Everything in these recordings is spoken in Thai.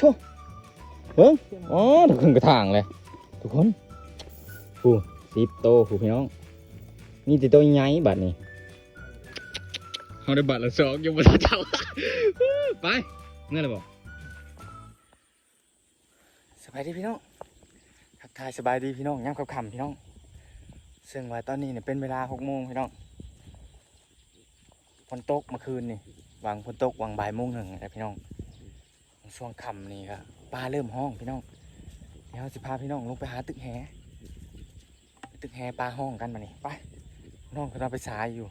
โชเบิ้งอ๋อทุกคนกระถางเลย ทุกคนผู้สิบโตผู้พี่น้อง นี่ติโตใหญ่บัดนี้เขาได้บัตรละสองยังไม่ได้เท่าไปเงื่อนเลยบอกสบายดีพี่น้องทักทายสบายดีพี่น้องย่ำค่ำๆพี่น้อง ซึ่งว่าตอนนี้เนี่ยเป็นเวลาหกโมงพี่น้องฝนตกเมื่อคืนนี่วางฝนตกวางบ่ายโมงหนึ่งนะพี่น้อง ช่วงค่ำนี่ก็ปลาเริ่มห้องพี่น้องเดี๋ยวสิพาพี่น้องลงไปหาตึกแหตึกแหปลาห้องกันมานี่ไปน้องกำลังไปสายอยู่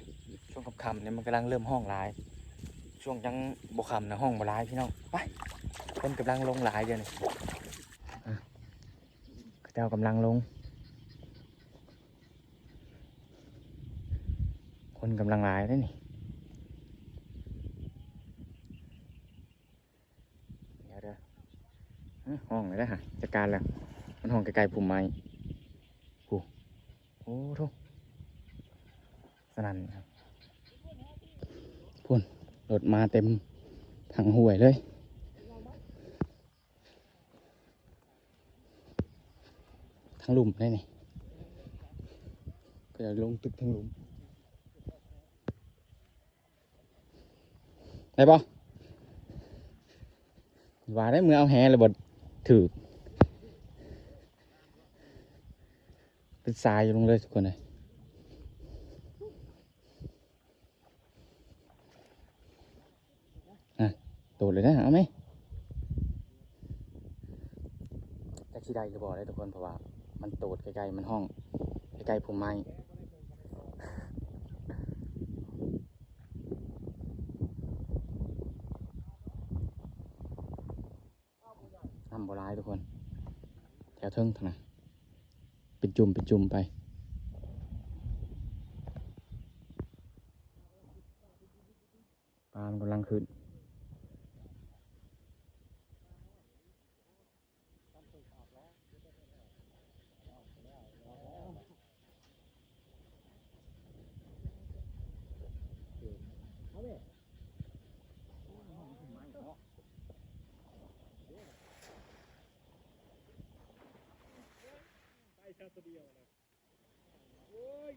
ช่วงค่ำๆเนี่ยมันกำลังเริ่มห้องหลาย ช่วงยังบกค่ำนะห้องบลายพี่น้องไปคนกำลังลงหลายเดี๋ยวนี้เจ้ากำลังลง คนกำลังหลายเลยนี่ เดี๋ยวเดี๋ยวฮะ ห้องเลยนะฮะจัดการแล้ว มันห้องไกลๆปุ่มไม้โอ้โอ้ทุกสนั่นครับพุ่นรถมาเต็มถังห่วยเลยทั้งหลุมได้นี่ก็อยากลงตึกทั้งหลุมได้ปะว่าได้มือเอาแฮเลยบด ถือเป็นทรายอยู่ลงเลยทุกคนเลยอะโดดเลยนะเอาไหมแท็กซี่ได้หรือบอกได้ทุกคนเพราะว่า มันโดดใกล้ๆมันห้อง ใกล้ๆผมไม้ำโบราณทุกคน แถวเทิงทางนะเป็นจุ่มเป็นจุ่มไป ปลามันกำลังขึ้น ตัวเดียวเลยโอ้ย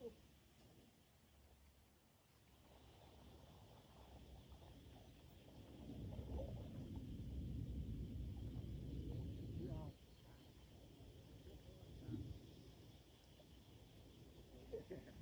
phục Yeah.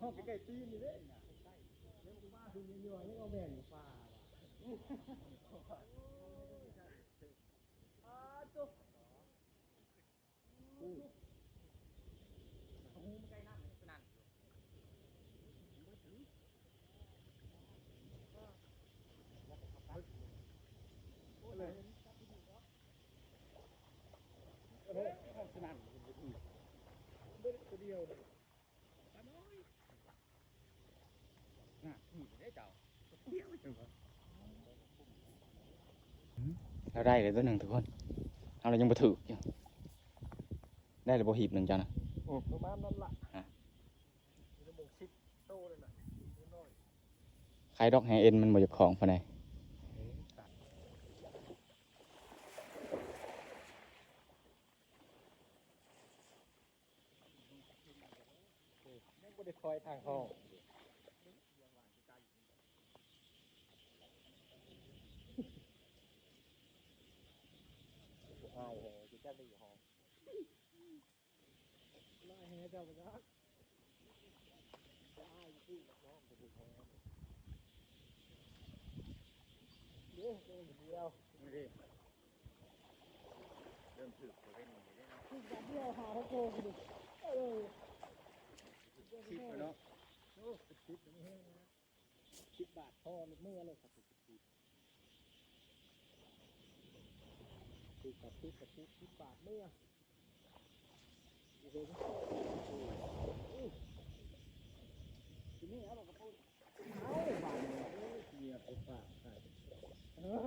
ห้องใกล้ๆตีนนี่เด้เดี๋ยวกูมาถึงเยอะๆนี่ก็แบ่งฟ้าว่ะ ราได้เลยตัวหนึ่งทุกคนเอาเลยยังมาถือได้เลยบ่หีบหนึ่งจานะประมาณนั้นละใครดอกแฮเอ็นมันหมดจากของภายในไม่ได้คอยทางห้อง hai hè chứ chắc đi hồ lại hè đâu mà đó ai chứ nó không được hè Đi, đi đâu? Đi. Đơn thử của bên mình đấy. Đi đâu hà nó cô đi. Ừ. Chip rồi đó. Ô, chip nó hết. Chip bạc thò một mưa rồi. สิบกับสิบกับสิบสิบบาทเมื่อเดี๋ยวทีนี้เอากระปุกเอาบาทเนี่ยเงียบไปฝากใส่เออ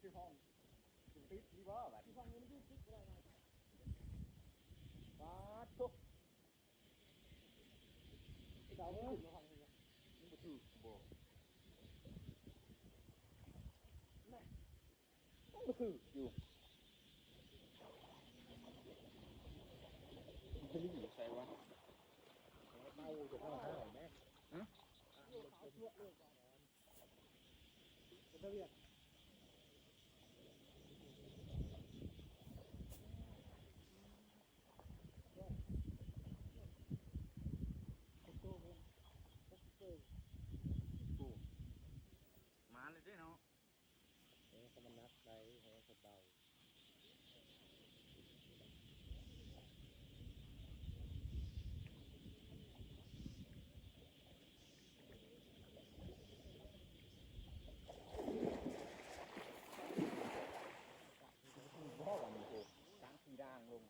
ที่ห้องติดที่บ่บัดที่ฟังนี้ไม่ได้คิดอะไรนะบาททุกเดาไม่ถูกนะฟังนี้ มันบ่ถือบ่ ต้องมาคืออยู่จะรีบใส่วะเมาจะเข้าห้าวไหมฮะเอาเชือกเลือกก่อนจะเรียกโก้โก้โก้ มาเลยเด้เนาะ เฮ้ยเขามันนัดไปเฮ้ยเขาเบา บ่วันนี้โหช้างสีด่างลง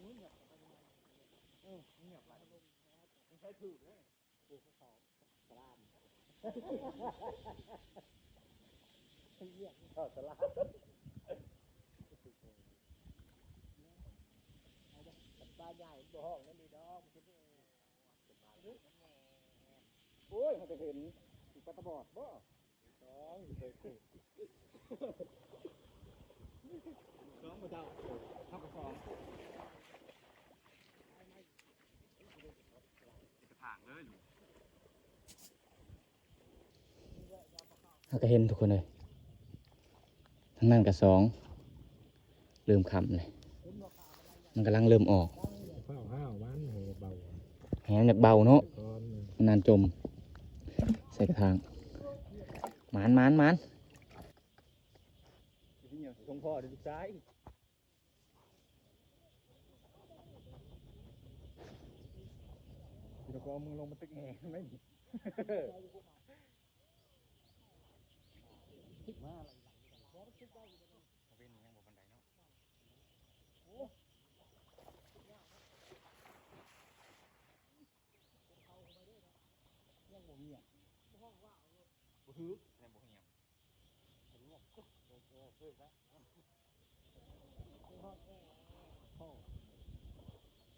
นู้นเนี่ย เงียบไปมันใช้ถือเด้ปูเขาเขาสลามเยี่ยมเขาสลามบ้านใหญ่บ่ห้องนั่นดีดอกมันจะโอ้ยเขาจะเห็นอีกปลาตบอดบ่สองเคยเคยสองบ่เจ้าเท่ากับสองกระถางเลย เราก็เห็นทุกคนเลยทั้งนั้นกับสองเริ่มคำเลย มันกำลังเริ่มออกข้าวห้าวมันเหเบาแหมอยากเบาเนาะนานจม ใส่กระถางหมานหมานหมานที่เหนียวทรงพ่อดูซ้ายเดี๋ยวก็เอามึงลงมาตึกแหงไม่ มีมาอะไรเอาเป็นยังบ่บันไดเนาะยังบ่มีอะบ่ถือแต่บ่เหี่ยม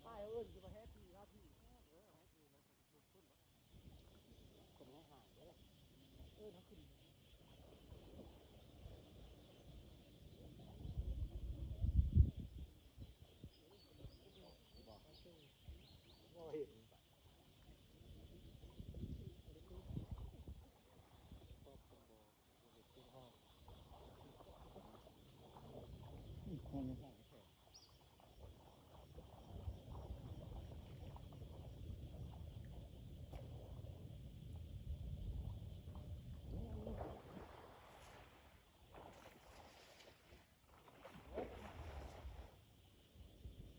ป้ายเอิ้นจะมาแฮปปี้ครับพี่คนห้องห่างเลยเออเขาขึ้น บ่เห็น คนยังห่างแค่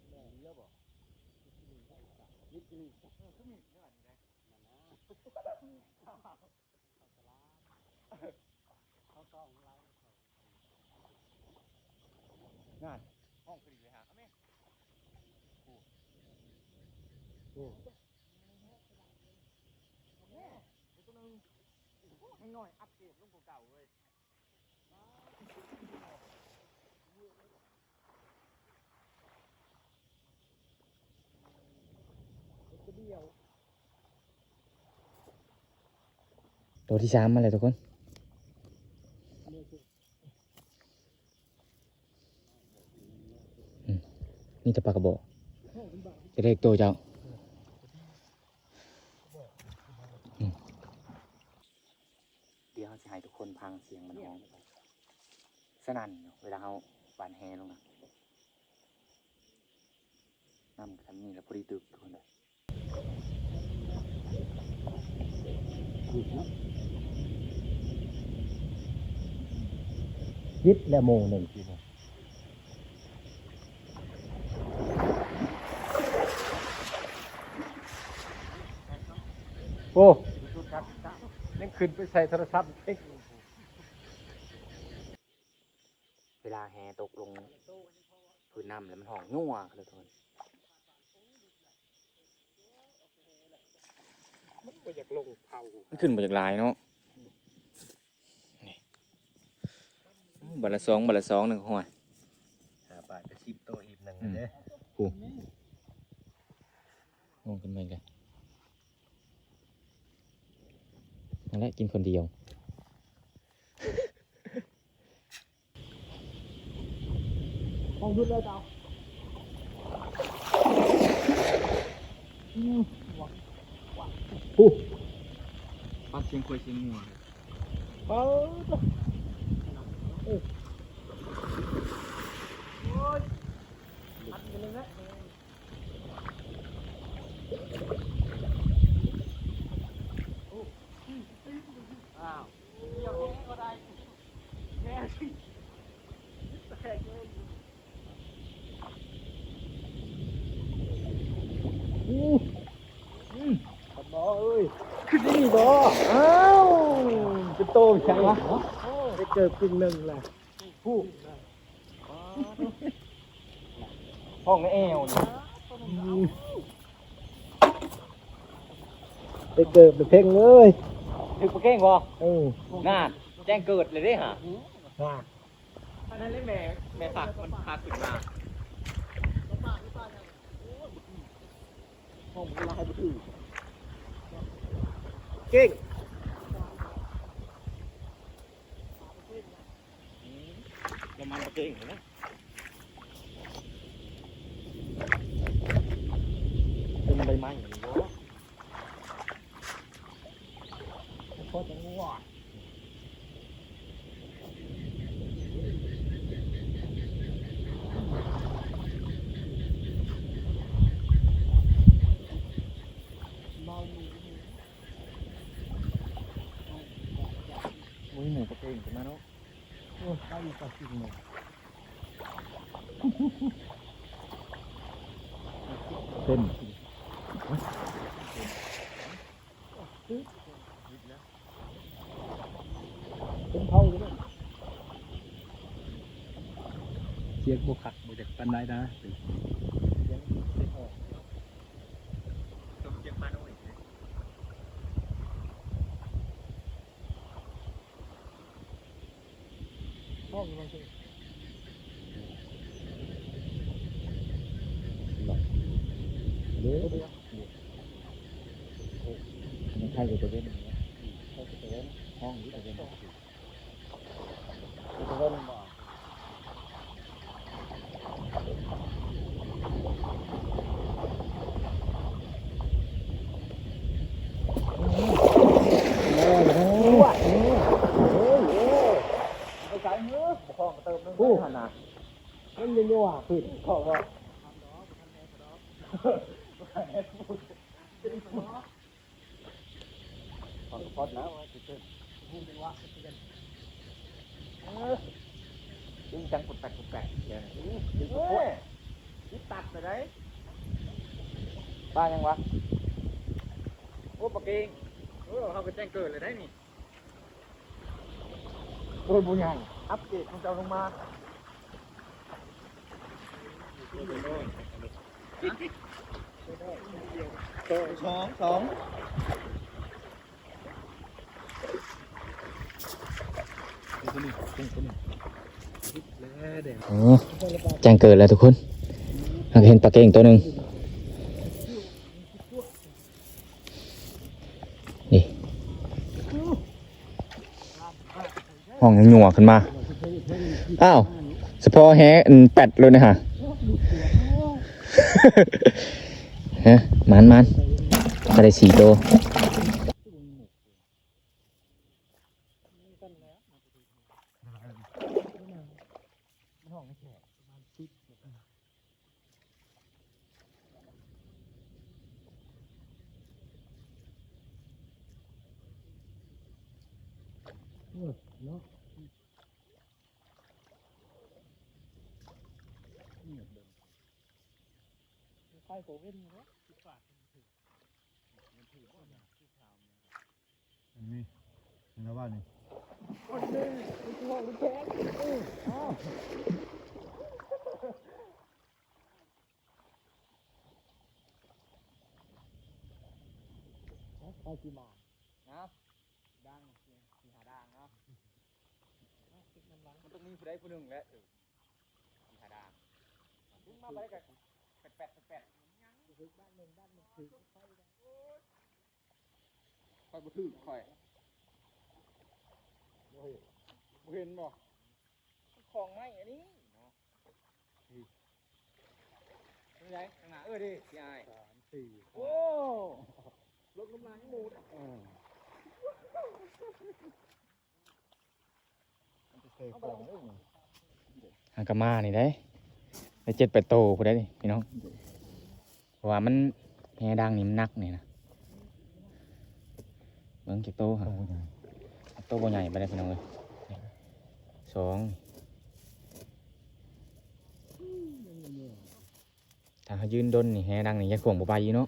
แม่เยอะบ่ ยิบกินเออคือมีเท่าไหร่ได้นั่นนะเขาสลามเขาต้องไล่เขานั่นห้องพอดีเลยฮะเอาแม่โอ้แม่เดี๋ยตัวนึงให้หน่อยอัปเกรดลงกว่าเก่าเลย ก็เดียว ตัวที่สามมาเลยทุกคนเดียวคือนี่จะปลากระบอกห้องเป็นบาทจะได้อีกตัวเจ้าเดี๋ยวเราจะให้ทุกคนพังเสียงมันห้องสนั่นเนาะเวลาเขาบานแฮลงนะน้ำคันนี้แล้วพอดีตึกทุกคนเลย ยิบและโมงหนึ่งทีนะโอ้นั่นขึ้นไปใส่โทรศัพท์เอ็กเวลาแฮตกลงพื้นน้ำแล้วมันห่องยั่วเลยทุกคน มันก็อยากลงเผามันขึ้นมาจากลายเนาะนี่บัลละสองบัลละสองหนึ่งหัวหาปลากระชิบโตอีกหนึ่งอืมเด้งงกันเหมือนกันนั่นแหละกินคนเดียวห้องยุดเลยเจ้า ปักเชียงคุยเชียงงัวเปิดโอ้ยอัดกันเลยนะอ้าวเดี๋ยวแม่ก็ได้แม่สิแตกเลยอู้อืมขบอเอ้ยขึ้นนี่บ ออ้าวจะโตใช่ไหมไปเกิดกึ่งหนึ่งแหละผู้ห้องในเอวนี่ไปเกิดไปเพ่งเลยถึกปะเก้งบ่เออน่าแจ้งเกิดเลยเด้ฮะน่าอันนั้นเลยแม่แม่ฝากมันพาขึ้นมาห้องลายบุตร เก่งประมาณปะเก่งนะเป็นใบไม้อย่างนี้บ่ โคตรงัว มุ้ยหมูปะเก้งขึ้นมาเนาะ โอ้ยไปอีกสักสิ่งหนึ่ง เต้นเป็นเท่าเลยเสียงบุคักบุจากปันได้นะเสียงเสียงออก ต้มเจียงปลาหน่อย ห้องมันคือเดี๋ยวเดี๋ยว มันใช่กับตัวเล่น เขาจะเล่น ห้องนี้ตัวเล่น จะเล่นบ่ ไปใช้มือห้องเติมนึง ผู้ ขนาด มัน ยังยั่วขึ้นขอบว่าขอพอดแล้วจะเติมจริงจังปุดแปกปุดแปกเดี๋ยวนี้ สองสองแล้วเดี๋ยวอ๋อแจ้งเกิดแล้วทุกคนเราเห็นปลาเก่งตัวหนึ่งนี่ห้องยังหนัวขึ้นมา อ้าว เฉพาะแฮแปดเลยนะฮะ ฮะมันมันก็ได้สี่ตัว ไฟโกเว้นเนาะนี่แล้วว่านี่ไปกี่หมานนะดังสีหาดังเนาะมันต้องมีผู้ใดผู้หนึ่งแหละเออสีหาดังถึงมาไปกับแปดแปดแปด ด้านหนึ่งด้านหนึ่งถือไฟได้คอยบุถือคอยบ่เห็นบ่ของไม้อันนี้เนาะเป็นไงข้างหน้าเออดิพี่ไอ้สามสี่โอ้ลดกำลังหมูดมันจะเทของได้ไงหากามานี่ได้ได้เจ็ดแปดโตผู้ได้นี่พี่น้องเพราะ ว่ามันแหดังนี่มันหนักนี่นะเบิ่งจากโตฮะโตบ่ใหญ่ไปได้พี่น้องเลยสองถ้ายืนดนนี่แหดังนี่จะข่วงบ่ไปอยู่เนาะ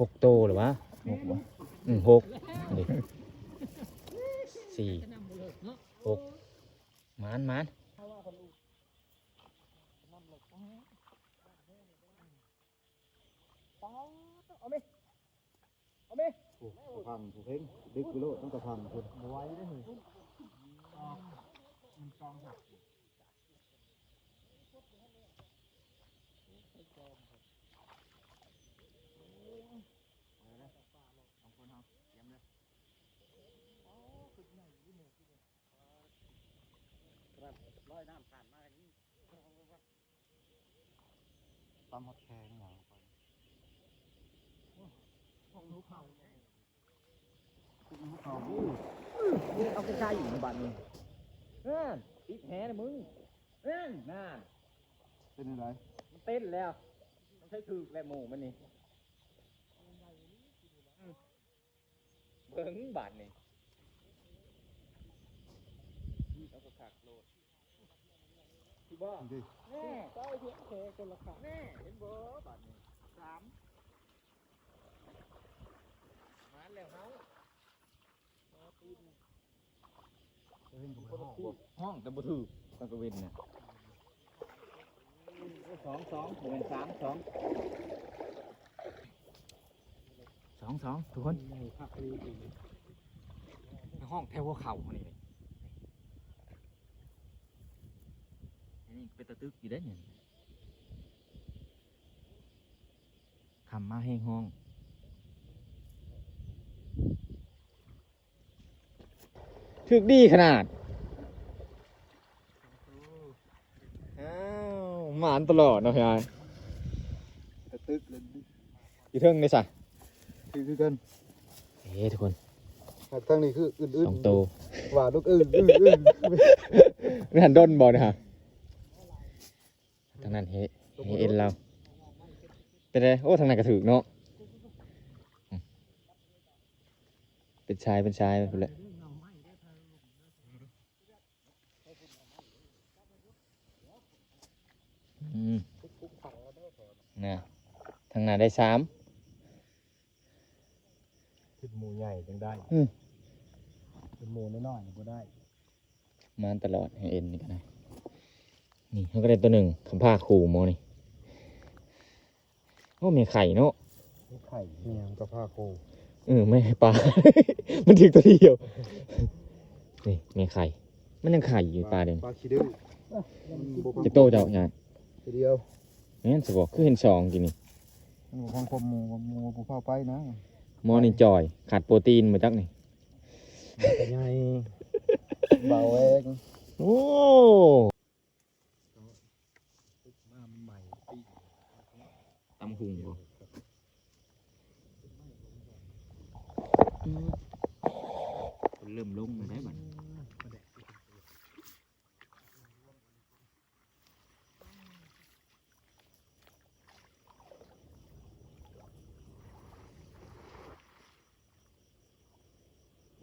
หกโตหรือวะหกอืมหกสี่หกมานมาน เอาไหม เอาไหมกระพังผูกเพ่งดึกไปโลดต้องกระพังคนไว้ได้หนึ่งมันกองหักร้อยน้ำผ่านมาอย่างนี้ตามฮอตแคร์อย่างไป ของลูกเขา คุกลูกเขา นี่เอาใกล้ๆอยู่ในบ้านนี่นั่นติดแหนะมึงนั่นนั่นเป็นอะไรมันเต้นแล้ว มันใช้ถือและหมูมันนี่อืมเบิ้งบาทนี่เอากระขักโลดที่บ้าดิแน่เจ้าเพียงแค่คนละขักแน่เห็นเบอร์บาทนี่สามมาแล้วเฮา เห็นกับห้องห้องแต่บ่ถือตะกะเวนน่ะสองสองบ่เป็นสามสองสองสองทุกคนในภาคนี้อีกห้องแถวหัวเข่านี่เลยอันนี้เป็นตะตึกอยู่ได้เนี่ยคำมาแห้งห้อง ถึกดีขนาดอ้าวหมานตลอดเนาะพี่ไอ้ตะตึกเลยอยู่เทิงเลยสะคือคือกันเฮ้ทุกคนหากทางนี้คืออื่นสองโตๆว่าลูกอื่นอื่นอื่นไม่หันด้นบอลนะฮะทางนั้นเฮเฮเอ็นเรา เป็นไรโอ้ทางนั้นกระถือเนาะอืมเป็นชายเป็นชายไปเลย นะทางนั้นได้สามเป็นหมูใหญ่จังได้อืมเป็นหมูน้อยๆก็ได้มาตลอดให้เอ็นนี่ก็ได้นี่เขาก็ได้ตัวหนึ่งคำผ้าขู่โมนี่โอ้มีไข่เนาะไข่เนี่ยกับผ้าโคเออไม่ให้ปลา มันถึงตัวเดียวนี่มีไข่ มันยังไข่อยู่ปลาเด่นปลาขี้ดื้อจะโตเจ้าใหญ่ทีเดียว แม่นสบอกคือเห็นสองกินนี่หมูของความหมูความหมูผู้เข้าไปนะหมอนี่จอย ขาดโปรตีนมาจักนี่แต่ใหญ่เบาเองโอ้มาใหม่ปีตำหุงบ่คนเริ่มลงมาไ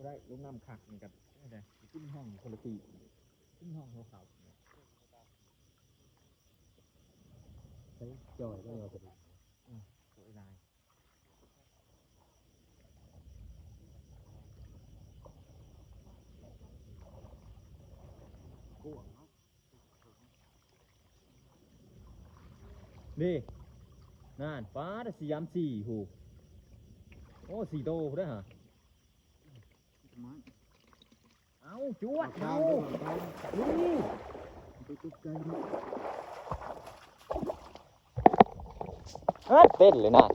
ได้ลูกน้ำขักนี่กับอะไรขึ้นห้องคนละปีขึ้นห้องเขาเขาใช้จอยก็เอาไปดูสวยลายกวงนี่นั่นฟ้าแต่สียามสี่หูโอ้สี่โตได้ฮะ เอาจวดเอานี่ไปตุกใจดิเอ้ยเต้นเลยนะ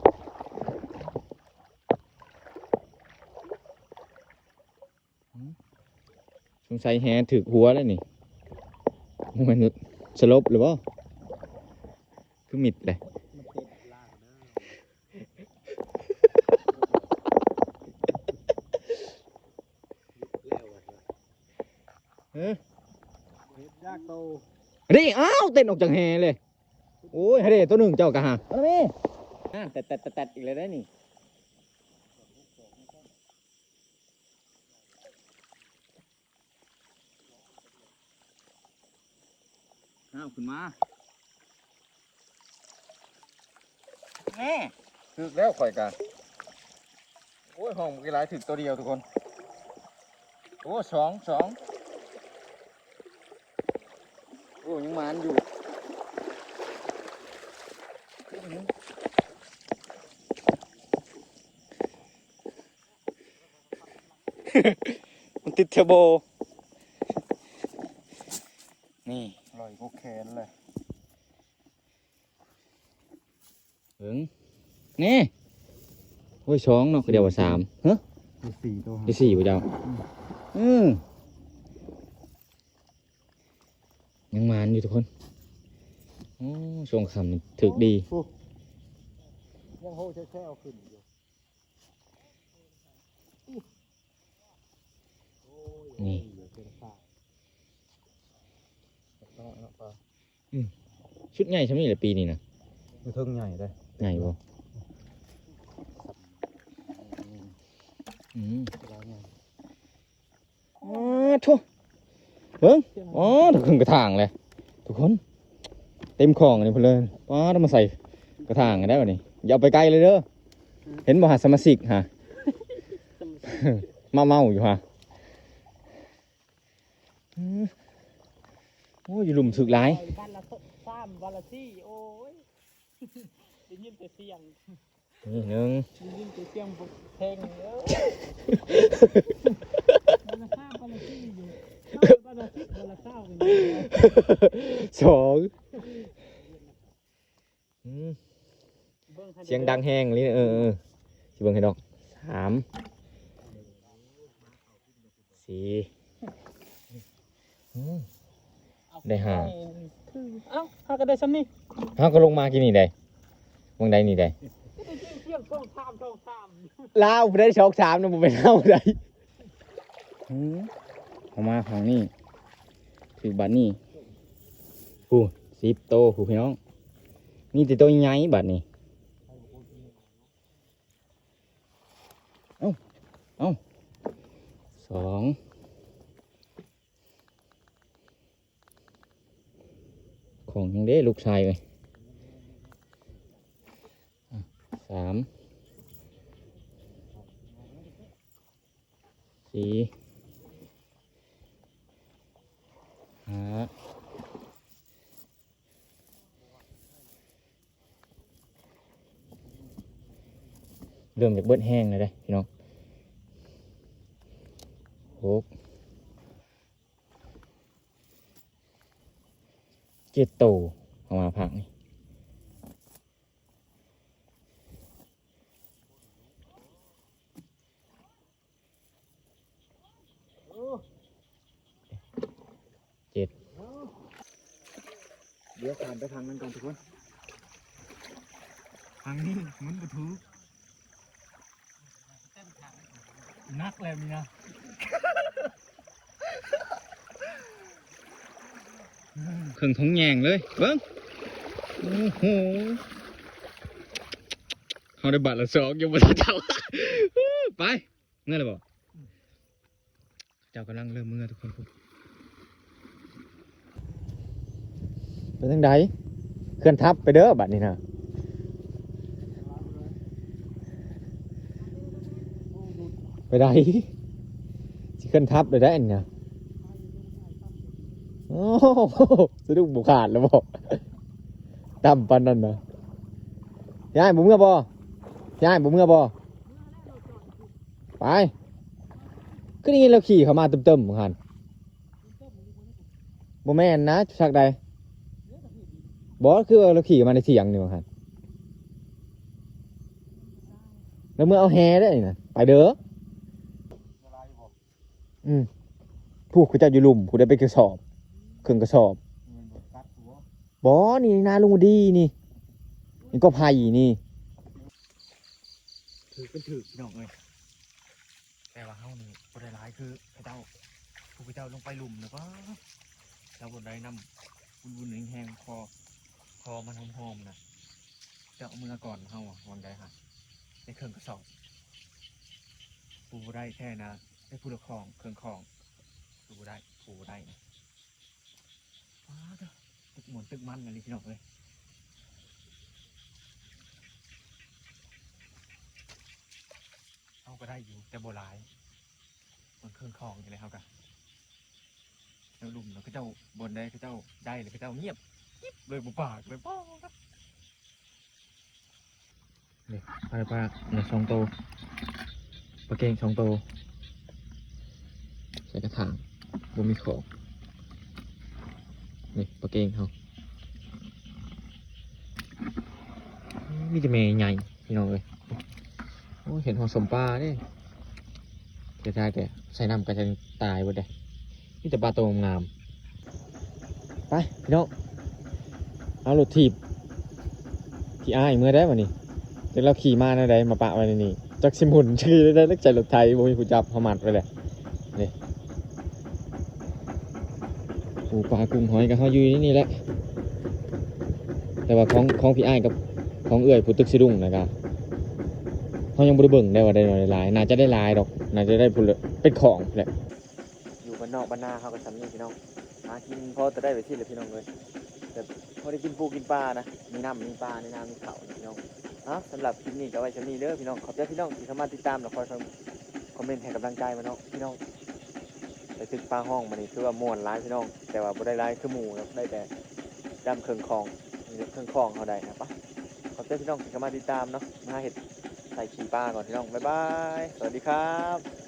สงสัยแฮถึกหัวแล้วนี่มันสลบหรือเปล่าคือมิดเลย มันเต็ดล่างนะแล้วอะ เอ้ยเฮ็ดยากโตนี่อ้าวเต้นออกจากแฮเลย โอ้ยเฮ้ยตัวหนึ่งเจ้ากะฮะเอาละแม่อ่าแต่แต่แต่อีกเลยได้นี่อ้าวขึ้นมาแม่ถึกแล้วข่อยกันโอ้ยห้องกี่หลายถึกตัวเดียวทุกคน โอ้สองสอง โอ้ยังมานอยู่มันติดเทอร์โบ นี่ลอยพวกแขนเลยถึงนี่โอ้ยสองเนาะเดียวว่าสามเฮ้ยมีสี่ตัวได้สี่ป่ะเจ้า อืม ยังมานอยู่ทุกคนโอ้ช่วงคำนี่ถึกดีโอ้ยังโหแช่ๆเอาขึ้นอยู่โอ้ยนี่เหลือเกินค่าเอาเอาเอาชุดใหญ่ใช่ไหมล่ะปีนี้นะอยู่เทิงใหญ่เลยใหญ่บ่อืมแล้วไงอ๋อทุก เบิ้งอ๋อถึงครึ่งกระถางเลยทุกคน เต็มของอันนี้เพนเลยว้าต้องมาใส่กระถางกันได้ป่ะนี่อย่าเอาไปไกลเลยเด้อเห็นบ่หาสมาชิกฮะมาเมาอยู่ฮะอืมโอ้ยอยู่หลุมถึกหลายวันละสามวันละสี่โอ้ยได้ยินแต่เสียงนี่หนึ่งได้ยินแต่เสียงบุกเพลงเออวันละสามวันละสี่อยู่วันละ สองเสียงดังแห้งเลยเออเออสิเบิ่งให้ดอกสามสี่ได้ห้าเอ้าหาก็ได้ซ้ำนี่เฮาก็ลงมากินนี่ได้มองใดนี่ได้เสียงช่องสามช่องสามลาวได้ช็อกสามนะผมเป็นเฮาได้ อืมเอามาฝั่งนี้ถือบัตรนี่ผู้สิบโตผู้พี่น้องนี่แต่ตัวใหญ่บัตรนี่เอ้าเอ้าสองของยังเด้ลูกชายเลยอะสามสี่ห้า เริ่มจากเบิดแห้งเลยได้พี่น้องหกเจ็ดโตออกมาผักนี่ ดี๋ยวผ่านไปทางนั้นก่อนทุกคนทางนี้มันประทุนักแล้วนี่นะเครื่องทงแยงเลยเบิ้งโอ้โหเขาได้บัตรละสองยังไม่ได้เท่าไปเงื่อนเลยบอกเจ้ากำลังเริ่มเมื่อทุกคน ครับไปทางใดเคลื่อนทับไปเด้อบัดนี้นะไปใดสิเคลื่อนทับเลยได้เนี่ยโอ้สะดุ้งบุขาดแล้วบอกต่ำปันนั่นนะยายบุเมื่อบ่ยายบุเมื่อบ่ไปก็นี่เราขี่เข้ามาเติมๆเหมือนกันบ่แม่นนะชักใด บอสคือเราขี่มาในเถียงนี่มั้งครับแล้วเมื่อเอาแฮได้นี่นะไปเด้ออืมผู้เขาเจะอยู่หลุมผู้ได้ไปกระสอบเครื่องกระสอบบอสนี่นาลุงดีนี่นี่ก็ไผ่นี่ถือเป็นถือพี่น้องเลยแต่ว่าเฮานี่บ่ได้ายคือพระเจ้าผู้พระเจ้าลงไปหลุมแล้วก็เราบ่ได้นำบุญบุญแห้งคอ คอมันหอมๆนะจะเอามือก่อนเฮาอะวางได้ฮะในเครื่องกระสอบปูได้แค่นะได้ผู้ละครองเครื่องครองปูได้ปูได้นะว้าเด้อตึกหมุนตึกมันอะไรพี่น้องเลยเอาก็ได้อยู่แต่โบราณมันเครื่องคลองอย่างไรครับกันแล้วลุมแล้วก็เจ้าบนได้ก็เจ้าได้เลยก็เจ้าเงียบ กิ๊บเลยบุปากเลยป้อครับนี่ปลาปลาเนี่ยสองโตวปลาเก่งสองโตวใส่กระถางบ่มีของนี่ปลาเก่งเขามีแต่แม่ใหญ่พี่น้องเลยโอ้เห็นหัวสมปลาเนี่ยเดี๋ยวได้แต่ใส่น้ำก็จะตายหมดเลยนี่แต่ปลาโตงามไปพี่น้อง เอารถถีบที่อ้ายเมื่อได้วันนี้เดี๋ยวเราขี่มาในใดมาปะไว้ในนี้จักสิมุนชื่อได้เล็กใจรถไทยบ่มีผู้จับเขามัดไว้เลยนี่ปูปลากุ้งหอยกับเขาอยู่ในนี่แหละแต่ว่าของของพี่อ้ายกับของเอื่อยผู้ตึกสิรุ่งนะครับเขายังบริเบิ่งได้ว่าได้น้อยหลายน่าจะได้หลายดอกน่าจะได้ผลเป็นของแหละอยู่บ้านนอกบ้านนาเขาก็ทำนี่พี่น้องหากินพอจะได้ไปที่เลยพี่น้องเลยแต่ พอได้กินปูกินปลานะมีน้ำมีปลาในน้ำมีเขาพี่น้องนะสำหรับคลิปนี้ก็ไว้ชำนี้เด้อพี่น้องขอบใจพี่น้องที่เข้ามาติดตามแล้วคอยคอมเมนต์ให้กำลังใจมาเนาะพี่น้องไปตึกปลาห้องมานี่คือว่าม่วนร้ายพี่น้อง แต่ว่าบ่ได้ร้ายคือหมูนะได้แต่ดำเครื่องคองเครื่องคองเขาได้นะปะขอบใจพี่น้องที่เข้ามาติดตามเนาะมาเห็ดใส่ขี้ปลาก่อนพี่น้องบ๊ายบายสวัสดีครับ